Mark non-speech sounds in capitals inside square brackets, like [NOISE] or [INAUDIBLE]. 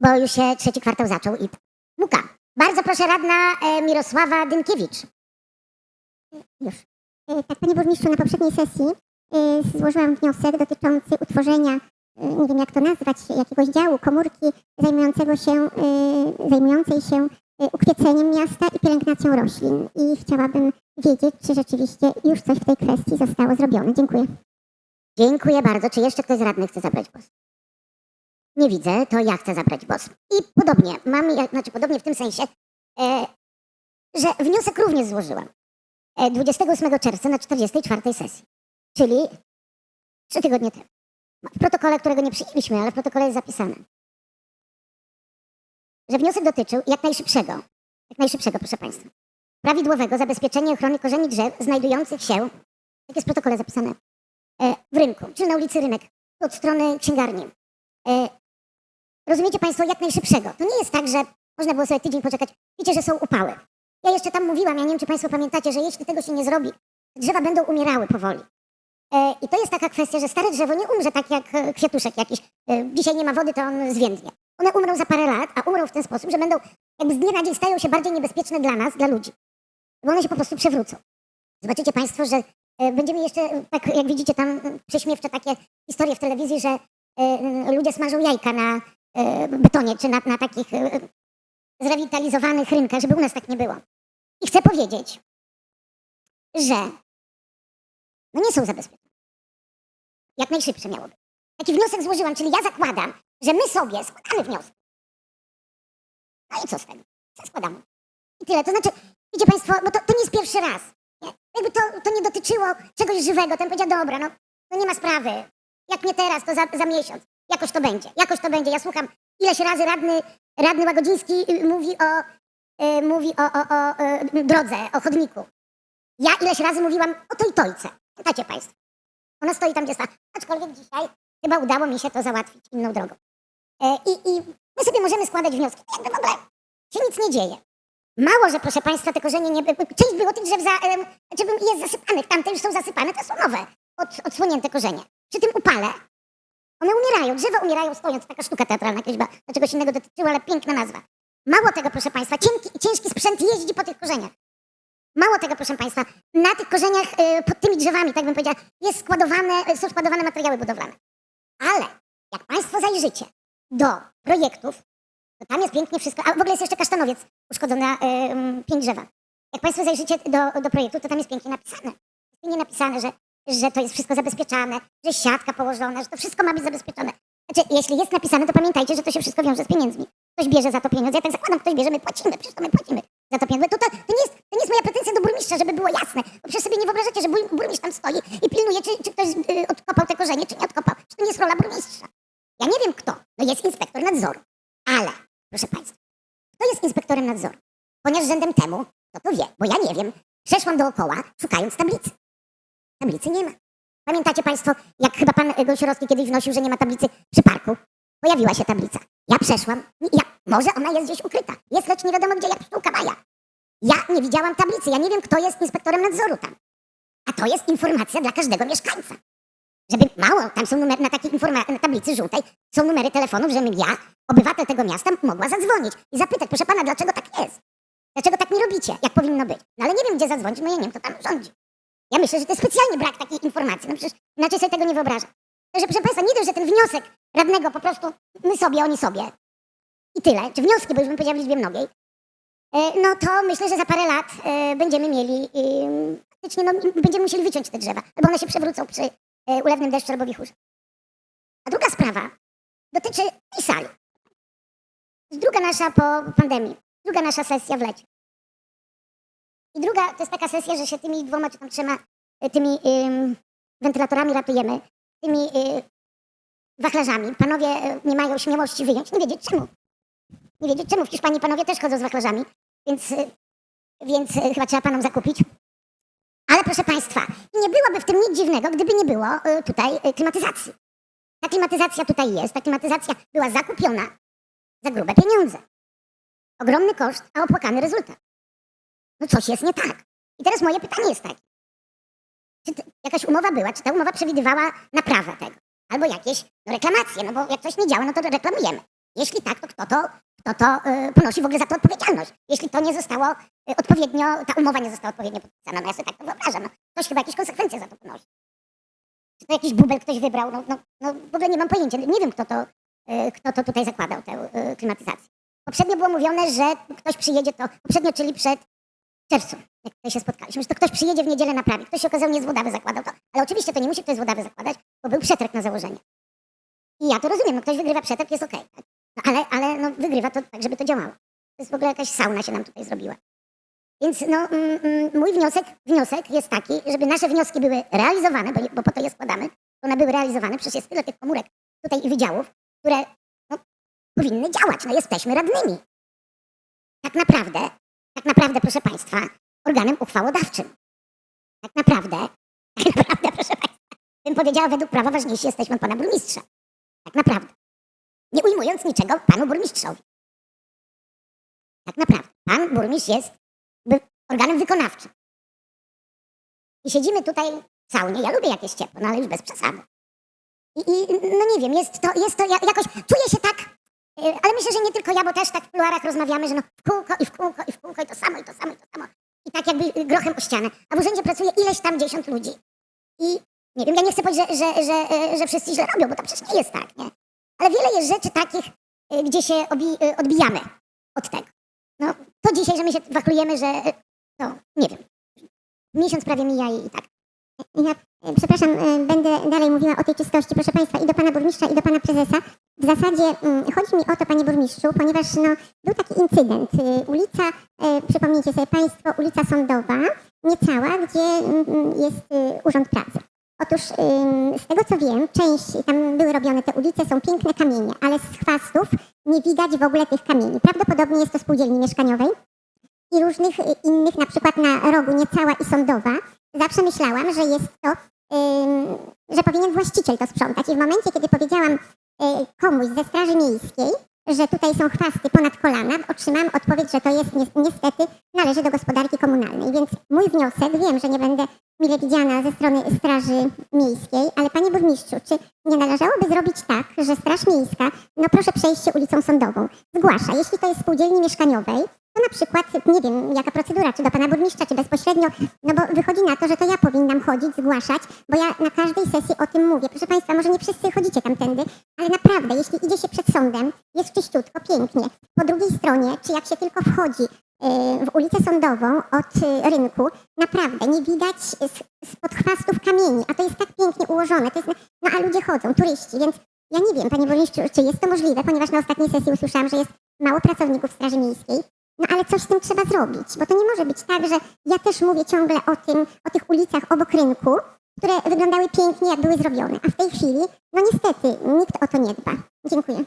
bo już się trzeci kwartał zaczął i muka. Bardzo proszę radna e, Mirosława Dynkiewicz. Już. E, Tak, panie burmistrzu, na poprzedniej sesji e, złożyłam wniosek dotyczący utworzenia, nie wiem jak to nazwać, jakiegoś działu, komórki zajmującego się, zajmującej się ukwieceniem miasta i pielęgnacją roślin. I chciałabym wiedzieć, czy rzeczywiście już coś w tej kwestii zostało zrobione. Dziękuję. Dziękuję bardzo. Czy jeszcze ktoś z radnych chce zabrać głos? Nie widzę, to ja chcę zabrać głos. I podobnie, mam, znaczy podobnie w tym sensie, e, że wniosek również złożyłam e, 28 czerwca na 44 sesji, czyli trzy tygodnie temu. W protokole, którego nie przyjęliśmy, ale w protokole jest zapisane, że wniosek dotyczył jak najszybszego, jak najszybszego, proszę Państwa, prawidłowego zabezpieczenia ochrony korzeni drzew znajdujących się, jak jest w protokole zapisane, e, w rynku, czyli na ulicy Rynek, od strony księgarni. Rozumiecie Państwo, jak najszybszego. To nie jest tak, że można było sobie tydzień poczekać. Wiecie, że są upały. Ja jeszcze tam mówiłam, ja nie wiem, czy Państwo pamiętacie, że jeśli tego się nie zrobi, drzewa będą umierały powoli. E, I to jest taka kwestia, że stare drzewo nie umrze tak jak e, kwiatuszek jakiś. E, Dzisiaj nie ma wody, to on zwiędnie. One umrą za parę lat, a umrą w ten sposób, że będą jakby z dnia na dzień stają się bardziej niebezpieczne dla nas, dla ludzi. Bo one się po prostu przewrócą. Zobaczycie Państwo, że będziemy jeszcze, tak jak widzicie tam prześmiewcze takie historie w telewizji, że ludzie smażą jajka na betonie, czy na, na takich e, zrewitalizowanych rynkach, żeby u nas tak nie było. I chcę powiedzieć, że no nie są zabezpieczone. Jak najszybsze miałoby. Taki wniosek złożyłam, czyli ja zakładam, że my sobie składamy wnioski. No i co z tego? Co składamy? I tyle. To znaczy, wiecie Państwo, bo to, to nie jest pierwszy raz. Nie? Jakby to, to nie dotyczyło czegoś żywego, bym powiedział, dobra, no, no nie ma sprawy. Jak nie teraz, to za, za miesiąc. Jakoś to będzie, jakoś to będzie. Ja słucham, ileś razy radny, radny Łagodziński y, mówi o, y, mówi o, o, o y, drodze, o chodniku. Ja ileś razy mówiłam o toj tojce. Pamiętacie Państwo? Ona stoi tam, gdzie stała. Aczkolwiek dzisiaj chyba udało mi się to załatwić inną drogą. E, I, I my sobie możemy składać wnioski. Jakby w ogóle się nic nie dzieje. Mało, że proszę Państwa, te korzenie nie... Część było tych drzew, za, znaczy jest zasypanych, tamte już są zasypane, to są nowe, od, odsłonięte korzenie. Przy tym upale one umierają, drzewa umierają stojąc, taka sztuka teatralna jakaś, była, do czegoś innego dotyczyła, ale piękna nazwa. Mało tego, proszę Państwa, cienki, ciężki sprzęt jeździ po tych korzeniach. Mało tego, proszę Państwa, na tych korzeniach, e, pod tymi drzewami, tak bym powiedziała, jest składowane, e, są składowane materiały budowlane. Ale jak Państwo zajrzycie do projektów, to tam jest pięknie wszystko, a w ogóle jest jeszcze kasztanowiec uszkodzony na e, pięć drzewa. Jak Państwo zajrzycie do, do projektu, to tam jest pięknie napisane. Pięknie napisane, że, że to jest wszystko zabezpieczane, że siatka położona, że to wszystko ma być zabezpieczone. Znaczy, jeśli jest napisane, to pamiętajcie, że to się wszystko wiąże z pieniędzmi. Ktoś bierze za to pieniądze. Ja tak zakładam, ktoś bierze, my płacimy, przecież to my płacimy za to pieniądze. To, to, to, nie jest, to nie jest moja pretensja do burmistrza, żeby było jasne. Bo przecież sobie nie wyobrażacie, że bur- burmistrz tam stoi i pilnuje, czy, czy ktoś y, odkopał te korzenie, czy nie odkopał. Czy to nie jest rola burmistrza. Ja nie wiem kto. No jest inspektor nadzoru. Ale, proszę Państwa, kto jest inspektorem nadzoru? Ponieważ rzędem temu, to to wie, bo ja nie wiem. Przeszłam dookoła, szukając tablicy. Tablicy nie ma. Pamiętacie Państwo, jak chyba pan y, Gąsiorowski kiedyś wnosił, że nie ma tablicy przy parku? Pojawiła się tablica. Ja przeszłam ja, może ona jest gdzieś ukryta. Jest, lecz nie wiadomo gdzie, jak pszczółka Maja. Ja nie widziałam tablicy, ja nie wiem, kto jest inspektorem nadzoru tam. A to jest informacja dla każdego mieszkańca. Żeby mało, tam są numery, na takiej informa- na tablicy żółtej są numery telefonów, żebym ja, obywatel tego miasta, mogła zadzwonić i zapytać, proszę pana, dlaczego tak jest? Dlaczego tak nie robicie, jak powinno być? No ale nie wiem, gdzie zadzwonić, bo ja nie wiem, kto tam rządzi. Ja myślę, że to jest specjalnie brak takiej informacji. No przecież inaczej sobie tego nie wyobrażam. Także proszę Państwa, nie dość, że ten wniosek radnego po prostu my sobie, oni sobie i tyle, czy wnioski, bo już bym powiedziała w liczbie mnogiej, e, no to myślę, że za parę lat e, będziemy mieli, faktycznie no, będziemy musieli wyciąć te drzewa, albo one się przewrócą przy e, ulewnym deszczu albo wichurze. A druga sprawa dotyczy tej sali. Druga nasza po pandemii, druga nasza sesja w lecie. I druga to jest taka sesja, że się tymi dwoma czy tam trzema e, tymi ym, wentylatorami ratujemy, tymi y, wachlarzami. Panowie e, nie mają śmiałości wyjąć, nie wiedzieć czemu. Nie wiedzieć czemu. W Hiszpanii panowie też chodzą z wachlarzami, więc, y, więc y, chyba trzeba panom zakupić. Ale proszę Państwa, nie byłoby w tym nic dziwnego, gdyby nie było y, tutaj klimatyzacji. Ta klimatyzacja tutaj jest, ta klimatyzacja była zakupiona za grube pieniądze. Ogromny koszt, a opłakany rezultat. No coś jest nie tak. I teraz moje pytanie jest takie. Czy jakaś umowa była, czy ta umowa przewidywała naprawę tego? Albo jakieś no, reklamacje, no bo jak coś nie działa, no to reklamujemy. Jeśli tak, to kto to, kto to y, ponosi w ogóle za to odpowiedzialność? Jeśli to nie zostało y, odpowiednio, ta umowa nie została odpowiednio podpisana, no ja sobie tak to wyobrażam. No, ktoś chyba jakieś konsekwencje za to ponosi. Czy to jakiś bubel ktoś wybrał? No, no, no w ogóle nie mam pojęcia. Nie wiem, kto to, y, kto to tutaj zakładał, tę y, klimatyzację. Poprzednio było mówione, że ktoś przyjedzie to, poprzednio, czyli przed czerwcu, jak tutaj się spotkaliśmy, że to ktoś przyjedzie w niedzielę naprawi. Ktoś się okazał nie z Włodawy zakładał to. Ale oczywiście to nie musi ktoś z Włodawy zakładać, bo był przetarg na założenie. I ja to rozumiem, no ktoś wygrywa przetarg, jest okej. tak? no, ale ale no, wygrywa to tak, żeby to działało. To jest w ogóle jakaś sauna się nam tutaj zrobiła. Więc no, mm, mm, mój wniosek, wniosek jest taki, żeby nasze wnioski były realizowane, bo, bo po to je składamy, one były realizowane, przecież jest tyle tych komórek tutaj i wydziałów, które no, powinny działać, no jesteśmy radnymi. Tak naprawdę, tak naprawdę, proszę Państwa, organem uchwałodawczym. Tak naprawdę, [LAUGHS] tak naprawdę, proszę Państwa, bym powiedziała, według prawa ważniejsi jesteśmy od Pana Burmistrza. Tak naprawdę. Nie ujmując niczego Panu Burmistrzowi. Tak naprawdę. Pan Burmistrz jest organem wykonawczym. I siedzimy tutaj w saunie. Ja lubię jakieś ciepło, no ale już bez przesady. I, i no nie wiem, jest to, jest to ja- jakoś, czuję się tak, ale myślę, że nie tylko ja, bo też tak w kuluarach rozmawiamy, że no w kółko i w kółko i w kółko i to samo i to samo i to samo. I tak jakby y, grochem o ścianę. A w urzędzie pracuje ileś tam dziesiąt ludzi. I nie wiem, ja nie chcę powiedzieć, że, że, że, y, że wszyscy źle robią, bo to przecież nie jest tak, nie? Ale wiele jest rzeczy takich, y, gdzie się y, odbijamy od tego. No, to dzisiaj, że my się wachlujemy, że no, nie wiem, miesiąc prawie mija i tak. Ja, e, przepraszam, e, będę dalej mówiła o tej czystości, proszę Państwa, i do Pana Burmistrza, i do Pana Prezesa. W zasadzie mm, chodzi mi o to, Panie Burmistrzu, ponieważ no, był taki incydent. Y, Ulica, e, przypomnijcie sobie Państwo, ulica Sądowa, niecała, gdzie mm, jest y, Urząd Pracy. Otóż z tego co wiem, część, tam były robione te ulice, są piękne kamienie, ale z chwastów nie widać w ogóle tych kamieni. Prawdopodobnie jest to spółdzielni mieszkaniowej i różnych y, innych, na przykład na rogu Niecała i Sądowa. Zawsze myślałam, że jest to, że powinien właściciel to sprzątać. I w momencie, kiedy powiedziałam y, komuś ze Straży Miejskiej, że tutaj są chwasty ponad kolana, otrzymałam odpowiedź, że to jest ni- niestety należy do gospodarki komunalnej. Więc mój wniosek, wiem, że nie będę mile widziana ze strony Straży Miejskiej, ale Panie Burmistrzu, czy nie należałoby zrobić tak, że Straż Miejska, no proszę przejść się ulicą Sądową, zgłasza, jeśli to jest spółdzielni mieszkaniowej, to na przykład, nie wiem, jaka procedura, czy do Pana Burmistrza, czy bezpośrednio, no bo wychodzi na to, że to ja powinnam chodzić, zgłaszać, bo ja na każdej sesji o tym mówię. Proszę Państwa, może nie wszyscy chodzicie tamtędy, ale naprawdę, jeśli idzie się przed sądem, jest czyściutko, pięknie. Po drugiej stronie, czy jak się tylko wchodzi y, w ulicę Sądową od y, rynku, naprawdę nie widać spod chwastów kamieni, a to jest tak pięknie ułożone, to jest, no a ludzie chodzą, turyści, więc ja nie wiem, Panie Burmistrzu, czy jest to możliwe, ponieważ na ostatniej sesji usłyszałam, że jest mało pracowników Straży Miejskiej, no ale coś z tym trzeba zrobić, bo to nie może być tak, że ja też mówię ciągle o tym, o tych ulicach obok rynku, które wyglądały pięknie, jak były zrobione, a w tej chwili, no niestety, nikt o to nie dba. Dziękuję.